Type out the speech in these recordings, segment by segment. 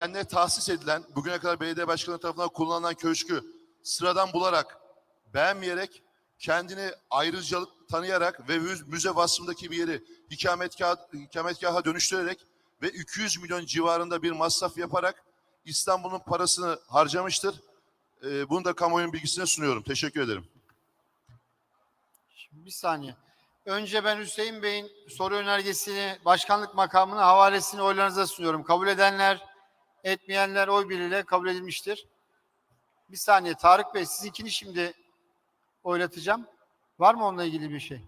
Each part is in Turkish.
kendine tahsis edilen, bugüne kadar belediye başkanı tarafından kullanılan köşkü sıradan bularak, beğenmeyerek, kendini ayrıcalık tanıyarak ve müze- vasfındaki bir yeri ikametgah, ikametgaha dönüştürerek ve 200 milyon civarında bir masraf yaparak İstanbul'un parasını harcamıştır. Ee, bunu da kamuoyunun bilgisine sunuyorum. Teşekkür ederim. Şimdi bir saniye. Önce ben Hüseyin Bey'in soru önergesini, başkanlık makamına havalesini oylarınıza sunuyorum. Kabul edenler, etmeyenler oy birliğiyle kabul edilmiştir. Bir saniye Tarık Bey sizinkini şimdi oylatacağım. Var mı onunla ilgili bir şey?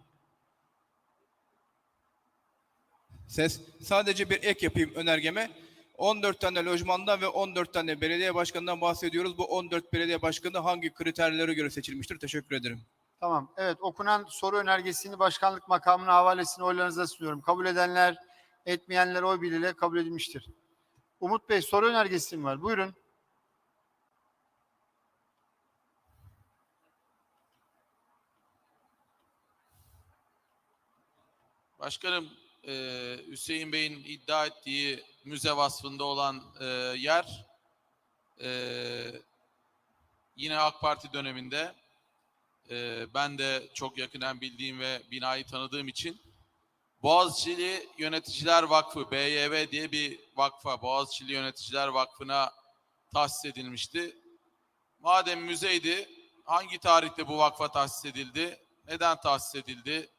Ses. Sadece bir ek yapayım önergeme. 14 tane lojmandan ve 14 tane belediye başkanından bahsediyoruz. Bu 14 belediye başkanı hangi kriterlere göre seçilmiştir? Teşekkür ederim. Tamam. Evet okunan soru önergesini başkanlık makamına havalesini oylarınıza sunuyorum. Kabul edenler, etmeyenler oy birliğiyle kabul edilmiştir. Umut Bey soru önergesi mi var? Buyurun. Başkanım, e, Hüseyin Bey'in iddia ettiği müze vasfında olan e, yer e, yine AK Parti döneminde ben de çok yakından bildiğim ve binayı tanıdığım için Boğaziçi'li Yöneticiler Vakfı, BYV diye bir vakfa, Boğaziçi'li Yöneticiler Vakfı'na tahsis edilmişti. Madem müzeydi, hangi tarihte bu vakfa tahsis edildi? Neden tahsis edildi?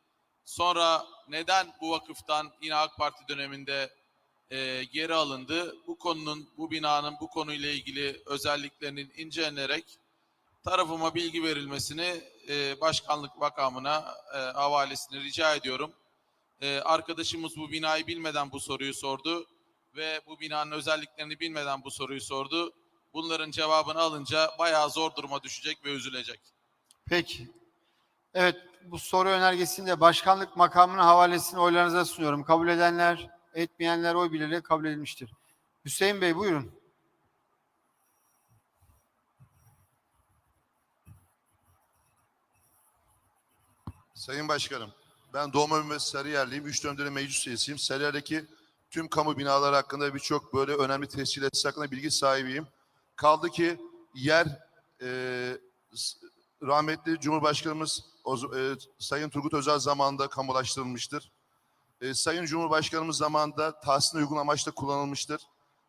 Sonra neden bu vakıftan yine AK Parti döneminde e, geri alındı? Bu konunun, bu binanın bu konuyla ilgili özelliklerinin incelenerek tarafıma bilgi verilmesini e, başkanlık makamına e, havalesini rica ediyorum. E, arkadaşımız bu binayı bilmeden bu soruyu sordu ve bu binanın özelliklerini bilmeden bu soruyu sordu. Bunların cevabını alınca bayağı zor duruma düşecek ve üzülecek. Peki. Evet, bu soru önergesini de başkanlık makamına havalesini oylarınıza sunuyorum. Kabul edenler, etmeyenler oy birliğiyle kabul edilmiştir. Hüseyin Bey buyurun. Sayın Başkanım, ben doğma büyüme Sarıyerliyim. Üç dönemde meclis üyesiyim. Sarıyer'deki tüm kamu binaları hakkında birçok böyle önemli tescillat hakkında bilgi sahibiyim. Kaldı ki yer e, rahmetli Cumhurbaşkanımız o- e, Sayın Turgut Özal zamanında kamulaştırılmıştır. E, Sayın Cumhurbaşkanımız zamanında tahsisine uygun amaçla kullanılmıştır.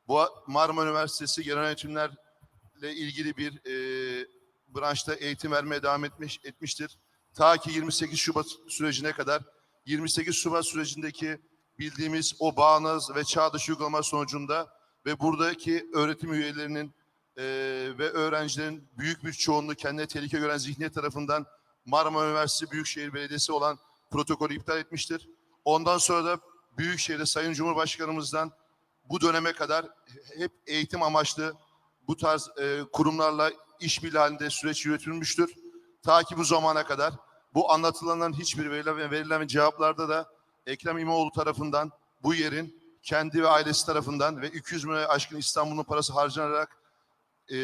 Bu Marmara Üniversitesi genel yönetimlerle ilgili bir e, branşta eğitim vermeye devam etmiş etmiştir. Ta ki 28 Şubat sürecine kadar 28 Şubat sürecindeki bildiğimiz o bağnaz ve çağdaş uygulama sonucunda ve buradaki öğretim üyelerinin e, ve öğrencilerin büyük bir çoğunluğu kendine tehlike gören zihniyet tarafından Marmara Üniversitesi Büyükşehir Belediyesi olan protokolü iptal etmiştir. Ondan sonra da Büyükşehir'de Sayın Cumhurbaşkanımızdan bu döneme kadar hep eğitim amaçlı bu tarz e, kurumlarla işbirliği halinde süreç yürütülmüştür. Ta ki bu zamana kadar bu anlatılanların hiçbir verilen, verilen cevaplarda da Ekrem İmamoğlu tarafından bu yerin kendi ve ailesi tarafından ve 200 milyon aşkın İstanbul'un parası harcanarak e,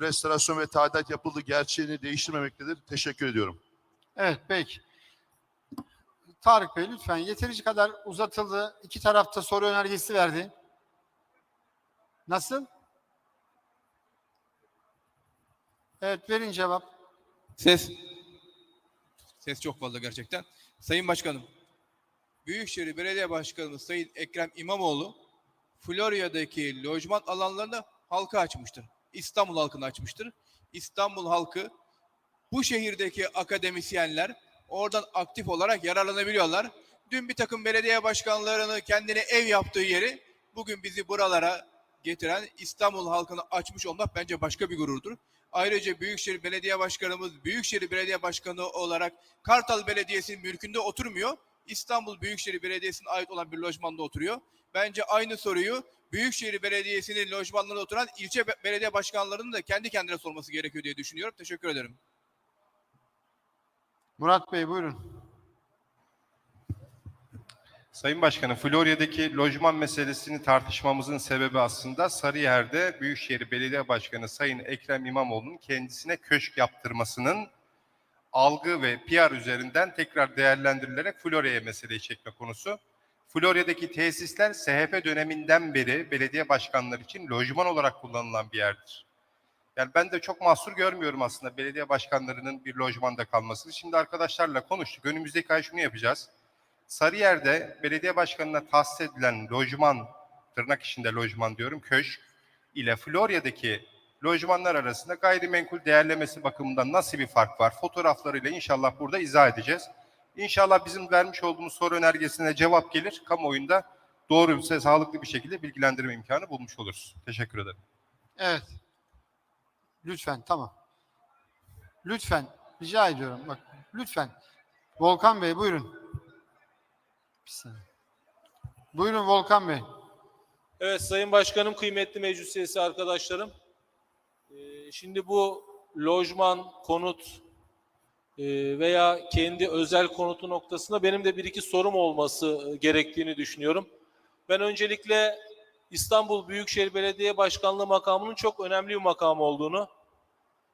restorasyon ve tadilat yapıldığı gerçeğini değiştirmemektedir. Teşekkür ediyorum. Evet peki. Tarık Bey lütfen yeterince kadar uzatıldı. İki tarafta soru önergesi verdi. Nasıl? Evet verin cevap. Ses. Ses çok fazla gerçekten. Sayın Başkanım, Büyükşehir Belediye Başkanımız Sayın Ekrem İmamoğlu, Florya'daki lojman alanlarını halka açmıştır. İstanbul halkına açmıştır. İstanbul halkı bu şehirdeki akademisyenler oradan aktif olarak yararlanabiliyorlar. Dün bir takım belediye başkanlarını kendine ev yaptığı yeri bugün bizi buralara getiren İstanbul halkına açmış olmak bence başka bir gururdur. Ayrıca Büyükşehir Belediye Başkanımız Büyükşehir Belediye Başkanı olarak Kartal Belediyesi'nin mülkünde oturmuyor. İstanbul Büyükşehir Belediyesi'ne ait olan bir lojmanda oturuyor. Bence aynı soruyu Büyükşehir Belediyesi'nin lojmanlarında oturan ilçe be- belediye başkanlarının da kendi kendine sorması gerekiyor diye düşünüyorum. Teşekkür ederim. Murat Bey buyurun. Sayın Başkanım, Florya'daki lojman meselesini tartışmamızın sebebi aslında Sarıyer'de Büyükşehir Belediye Başkanı Sayın Ekrem İmamoğlu'nun kendisine köşk yaptırmasının algı ve PR üzerinden tekrar değerlendirilerek Florya'ya meseleyi çekme konusu. Florya'daki tesisler SHP döneminden beri belediye başkanları için lojman olarak kullanılan bir yerdir. Yani ben de çok mahsur görmüyorum aslında belediye başkanlarının bir lojmanda kalmasını. Şimdi arkadaşlarla konuştuk. Önümüzdeki ay şunu yapacağız. Sarıyer'de belediye başkanına tahsis edilen lojman, tırnak içinde lojman diyorum, köşk ile Florya'daki lojmanlar arasında gayrimenkul değerlemesi bakımından nasıl bir fark var? Fotoğraflarıyla inşallah burada izah edeceğiz. İnşallah bizim vermiş olduğumuz soru önergesine cevap gelir. Kamuoyunda doğru ve sağlıklı bir şekilde bilgilendirme imkanı bulmuş oluruz. Teşekkür ederim. Evet. Lütfen tamam. Lütfen rica ediyorum. Bak lütfen. Volkan Bey buyurun. Bir. Buyurun Volkan Bey. Evet Sayın Başkanım, kıymetli meclis üyesi arkadaşlarım. Ee, Şimdi bu lojman, konut e, veya kendi özel konutu noktasında benim de bir iki sorum olması e, gerektiğini düşünüyorum. Ben öncelikle İstanbul Büyükşehir Belediye Başkanlığı makamının çok önemli bir makam olduğunu,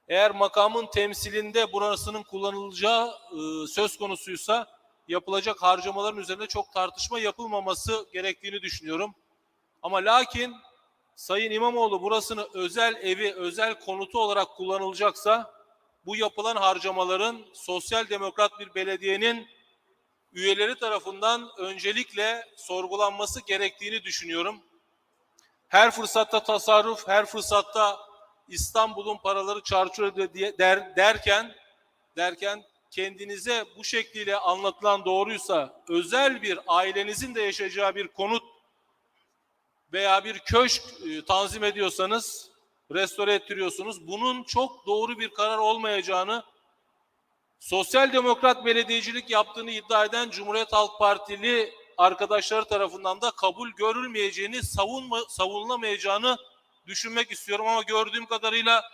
eğer makamın temsilinde burasının kullanılacağı e, söz konusuysa yapılacak harcamaların üzerinde çok tartışma yapılmaması gerektiğini düşünüyorum. Ama lakin Sayın İmamoğlu burasını özel evi, özel konutu olarak kullanılacaksa bu yapılan harcamaların sosyal demokrat bir belediyenin üyeleri tarafından öncelikle sorgulanması gerektiğini düşünüyorum. Her fırsatta tasarruf, her fırsatta İstanbul'un paraları çarçur ediyor der, derken derken kendinize bu şekliyle anlatılan doğruysa özel bir ailenizin de yaşayacağı bir konut veya bir köşk e, tanzim ediyorsanız, restore ettiriyorsunuz. Bunun çok doğru bir karar olmayacağını, sosyal demokrat belediyecilik yaptığını iddia eden Cumhuriyet Halk Partili arkadaşları tarafından da kabul görülmeyeceğini, savunma, savunulamayacağını düşünmek istiyorum. Ama gördüğüm kadarıyla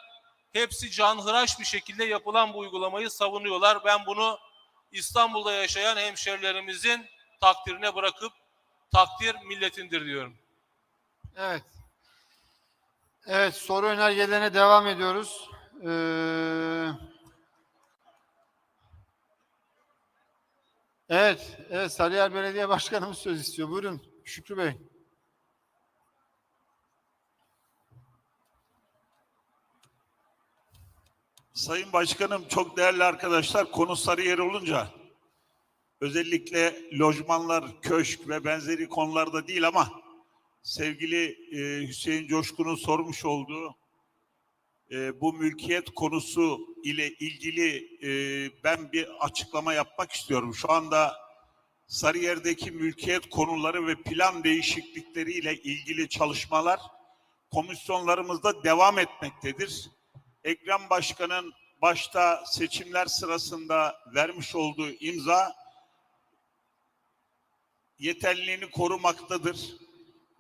hepsi canhıraş bir şekilde yapılan bu uygulamayı savunuyorlar. Ben bunu İstanbul'da yaşayan hemşerilerimizin takdirine bırakıp takdir milletindir diyorum. Evet. Evet soru önergelerine devam ediyoruz. Ee, evet, evet Sarıyer Belediye Başkanımız söz istiyor. Buyurun Şükrü Bey. Sayın Başkanım, çok değerli arkadaşlar, konu Sarıyer olunca özellikle lojmanlar, köşk ve benzeri konularda değil ama sevgili e, Hüseyin Coşkun'un sormuş olduğu e, bu mülkiyet konusu ile ilgili e, ben bir açıklama yapmak istiyorum. Şu anda Sarıyer'deki mülkiyet konuları ve plan değişiklikleriyle ilgili çalışmalar komisyonlarımızda devam etmektedir. Ekrem Başkan'ın başta seçimler sırasında vermiş olduğu imza yeterliliğini korumaktadır.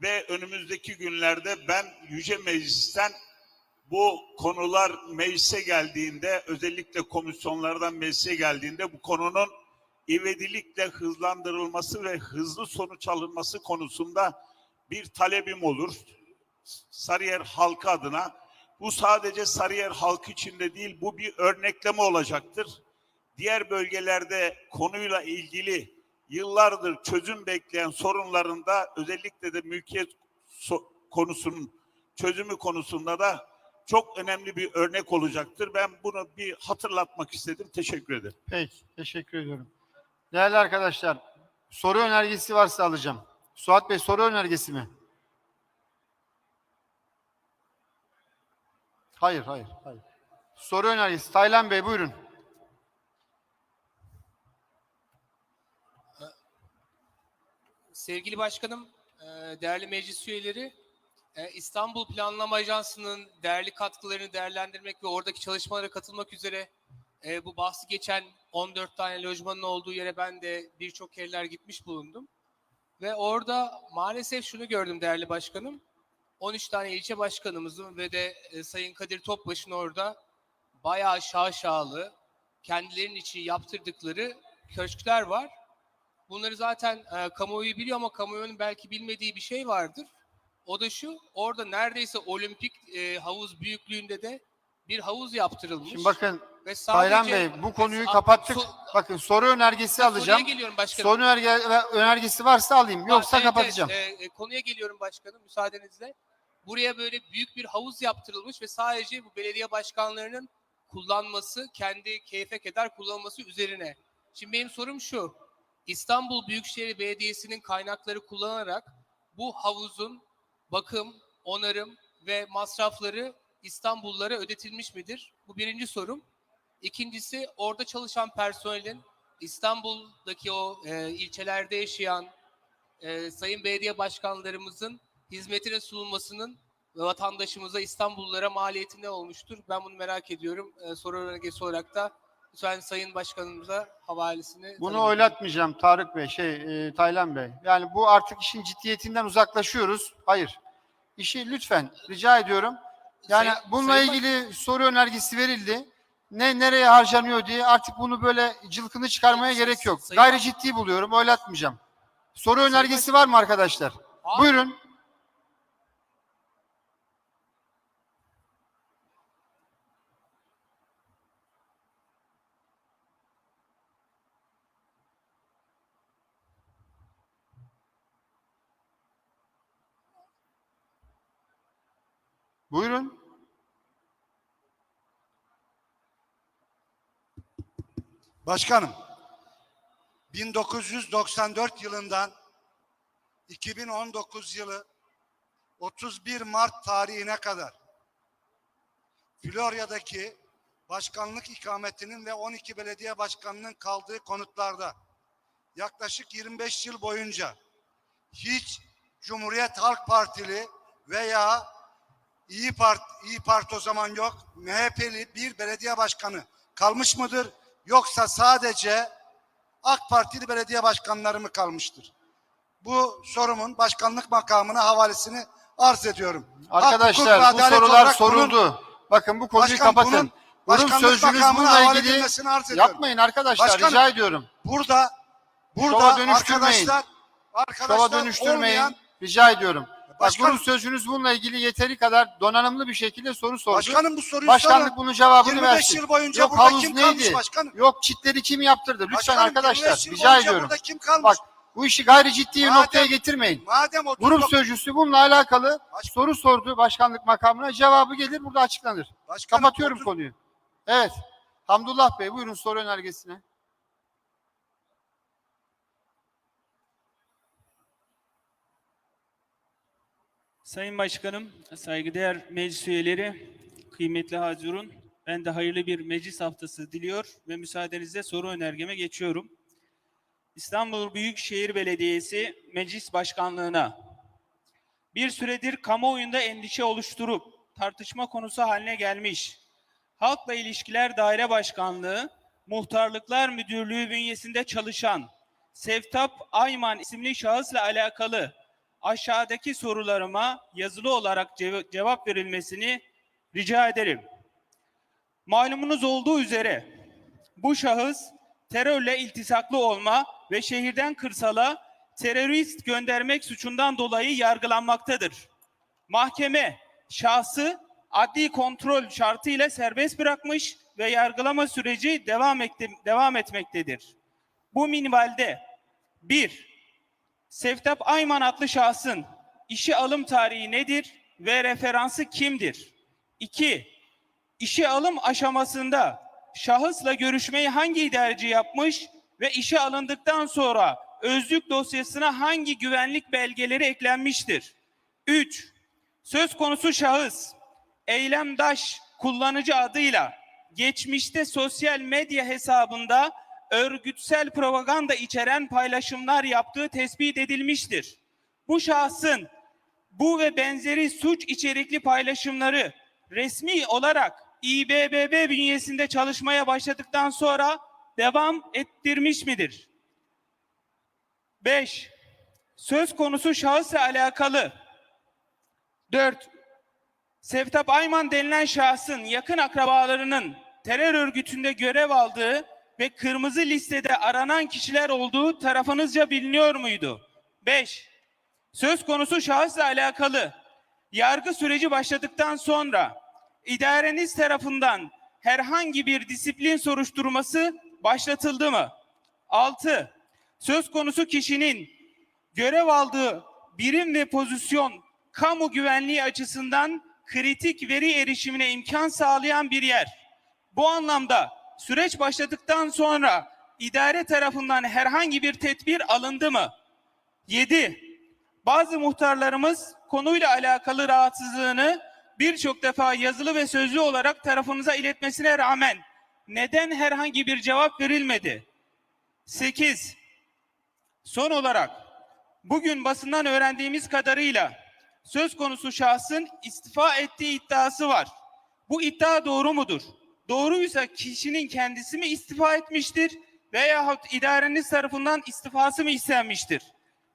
Ve önümüzdeki günlerde ben Yüce Meclis'ten bu konular meclise geldiğinde özellikle komisyonlardan meclise geldiğinde bu konunun ivedilikle hızlandırılması ve hızlı sonuç alınması konusunda bir talebim olur. Sarıyer halkı adına bu sadece Sarıyer halkı için de değil, bu bir örnekleme olacaktır. Diğer bölgelerde konuyla ilgili yıllardır çözüm bekleyen sorunlarında özellikle de mülkiyet konusunun çözümü konusunda da çok önemli bir örnek olacaktır. Ben bunu bir hatırlatmak istedim. Teşekkür ederim. Peki, teşekkür ediyorum. Değerli arkadaşlar, soru önergesi varsa alacağım. Suat Bey soru önergesi mi? Hayır, hayır, hayır. Soru önergesi. Taylan Bey buyurun. Sevgili Başkanım, e, değerli meclis üyeleri, e, İstanbul Planlama Ajansı'nın değerli katkılarını değerlendirmek ve oradaki çalışmalara katılmak üzere e, bu bahsi geçen 14 tane lojmanın olduğu yere ben de birçok kereler gitmiş bulundum. Ve orada maalesef şunu gördüm değerli başkanım. 13 tane ilçe başkanımızın ve de e, Sayın Kadir Topbaş'ın orada bayağı şaşalı, kendilerinin için yaptırdıkları köşkler var. Bunları zaten e, kamuoyu biliyor ama kamuoyunun belki bilmediği bir şey vardır. O da şu, orada neredeyse olimpik e, havuz büyüklüğünde de bir havuz yaptırılmış. Şimdi bakın ve sadece- Bey bu konuyu A- kapattık. so- Bakın soru önergesi alacağım. geliyorum başkanım. Soru önerge, önergesi varsa alayım. Ha, Yoksa evet, kapatacağım. evet. E, konuya geliyorum başkanım müsaadenizle. Buraya böyle büyük bir havuz yaptırılmış ve sadece bu belediye başkanlarının kullanması, kendi keyfe keder kullanması üzerine. Şimdi benim sorum şu. İstanbul Büyükşehir Belediyesi'nin kaynakları kullanarak bu havuzun bakım, onarım ve masrafları İstanbullulara ödetilmiş midir? Bu birinci sorum. İkincisi orada çalışan personelin İstanbul'daki o e, ilçelerde yaşayan e, sayın belediye başkanlarımızın hizmetine sunulmasının vatandaşımıza, İstanbullulara maliyeti ne olmuştur? Ben bunu merak ediyorum. E, soru önergesi olarak da lütfen sayın başkanımıza havalesini... Bunu talep oylatmayacağım Tarık Bey, şey e, Taylan Bey. Yani bu artık işin ciddiyetinden uzaklaşıyoruz. Hayır. İşi lütfen rica ediyorum. Yani Sayın- bununla Sayın Baş- ilgili soru önergesi verildi. Ne nereye harcanıyor diye artık bunu böyle cılkını çıkarmaya Sayın- gerek yok. Sayın- Gayri ciddi buluyorum. Oylatmayacağım. Soru önergesi var mı arkadaşlar? Hayır. Buyurun. Buyurun. Başkanım, 1994 yılından 2019 yılı 31 Mart tarihine kadar Florya'daki başkanlık ikametinin ve 12 belediye başkanının kaldığı konutlarda yaklaşık 25 yıl boyunca hiç Cumhuriyet Halk Partili veya İyi Parti, İyi Parti o zaman yok, MHP'li bir belediye başkanı kalmış mıdır? Yoksa sadece AK Partili belediye başkanları mı kalmıştır? Bu sorumun başkanlık makamına havalesini arz ediyorum. Hak, Arkadaşlar bu sorular olarak bunun- soruldu. Bakın bu konuyu Başkan, kapatın. bunun başkanlık sözcünüz bununla ilgili yapmayın arkadaşlar Başkanım, rica ediyorum. Burada burada Şova dönüştürmeyin. arkadaşlar arkadaşlar Şova dönüştürmeyin. olmayan Rica ediyorum. Bak Başkan- grup sözcünüz bununla ilgili yeteri kadar donanımlı bir şekilde soru sordu. başkanım bu soruyu Başkanlık sorun. bunun cevabını 25 versin. yıl boyunca Yok burada kim neydi? kalmış başkanım? Yok çitleri kim yaptırdı? Lütfen Başkanım, arkadaşlar 25 rica ediyorum. Burada kim kalmış? Bak bu işi gayri ciddi Madem- noktaya getirmeyin. Madem 30 Grup sözcüsü bununla alakalı Baş- soru sordu başkanlık makamına. Cevabı gelir burada açıklanır. Başkanım, Kapatıyorum 30 konuyu. Evet. Hamdullah Bey buyurun soru önergesine. Sayın Başkanım, saygıdeğer meclis üyeleri, kıymetli hazırun, ben de hayırlı bir meclis haftası diliyor ve müsaadenizle soru önergeme geçiyorum. İstanbul Büyükşehir Belediyesi Meclis Başkanlığına bir süredir kamuoyunda endişe oluşturup tartışma konusu haline gelmiş Halkla İlişkiler Daire Başkanlığı, Muhtarlıklar Müdürlüğü bünyesinde çalışan Sevtap Ayman isimli şahısla alakalı aşağıdaki sorularıma yazılı olarak cev- cevap verilmesini rica ederim. Malumunuz olduğu üzere bu şahıs terörle iltisaklı olma ve şehirden kırsala terörist göndermek suçundan dolayı yargılanmaktadır. Mahkeme şahsı adli kontrol şartıyla serbest bırakmış ve yargılama süreci devam, ekte- devam etmektedir. Bu minvalde 1. Sevtap Ayman adlı şahsın işe alım tarihi nedir ve referansı kimdir? 2. İşe alım aşamasında şahısla görüşmeyi hangi idareci yapmış ve işe alındıktan sonra özlük dosyasına hangi güvenlik belgeleri eklenmiştir? 3. Söz konusu şahıs Eylemdaş kullanıcı adıyla geçmişte sosyal medya hesabında örgütsel propaganda içeren paylaşımlar yaptığı tespit edilmiştir. Bu şahsın bu ve benzeri suç içerikli paylaşımları resmi olarak İBBB bünyesinde çalışmaya başladıktan sonra devam ettirmiş midir? 5. Söz konusu şahısla alakalı 4. Sevtap Ayman denilen şahsın yakın akrabalarının terör örgütünde görev aldığı ve kırmızı listede aranan kişiler olduğu tarafınızca biliniyor muydu? 5. Söz konusu şahısla alakalı yargı süreci başladıktan sonra idareniz tarafından herhangi bir disiplin soruşturması başlatıldı mı? 6. Söz konusu kişinin görev aldığı birim ve pozisyon kamu güvenliği açısından kritik veri erişimine imkan sağlayan bir yer. Bu anlamda süreç başladıktan sonra idare tarafından herhangi bir tedbir alındı mı? 7. Bazı muhtarlarımız konuyla alakalı rahatsızlığını birçok defa yazılı ve sözlü olarak tarafınıza iletmesine rağmen neden herhangi bir cevap verilmedi? 8. Son olarak bugün basından öğrendiğimiz kadarıyla söz konusu şahsın istifa ettiği iddiası var. Bu iddia doğru mudur? Doğruysa kişinin kendisi mi istifa etmiştir veyahut idareniz tarafından istifası mı istenmiştir?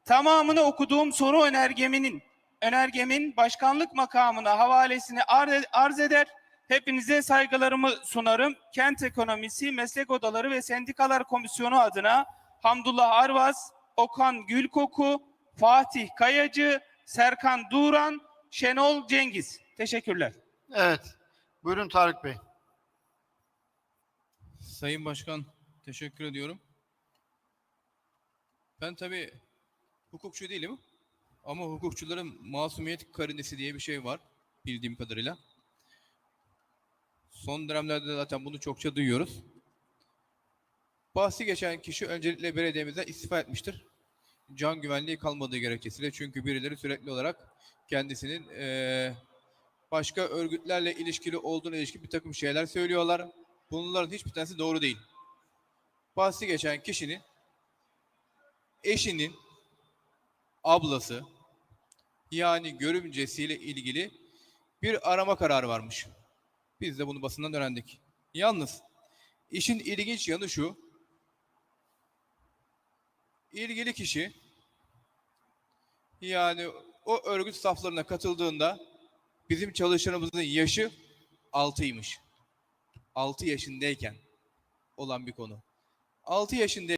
Tamamını okuduğum soru önergemin önergemin başkanlık makamına havalesini ar- arz eder. Hepinize saygılarımı sunarım. Kent Ekonomisi, Meslek Odaları ve Sendikalar Komisyonu adına Hamdullah Arvaz, Okan Gülkoku, Fatih Kayacı, Serkan Duran, Şenol Cengiz. Teşekkürler. Evet. Buyurun Tarık Bey. Sayın Başkan teşekkür ediyorum. Ben tabii hukukçu değilim ama hukukçuların masumiyet karinesi diye bir şey var bildiğim kadarıyla. Son dönemlerde zaten bunu çokça duyuyoruz. Bahsi geçen kişi öncelikle belediyemizden istifa etmiştir. Can güvenliği kalmadığı gerekçesiyle çünkü birileri sürekli olarak kendisinin eee, başka örgütlerle ilişkili olduğuna ilişkin bir takım şeyler söylüyorlar. Bunların hiçbir tanesi doğru değil. Bahsi geçen kişinin eşinin ablası yani görümcesiyle ilgili bir arama kararı varmış. Biz de bunu basından öğrendik. Yalnız işin ilginç yanı şu. İlgili kişi yani o örgüt saflarına katıldığında bizim çalışanımızın yaşı 6'ymış. 6 yaşındayken olan bir konu. 6 yaşında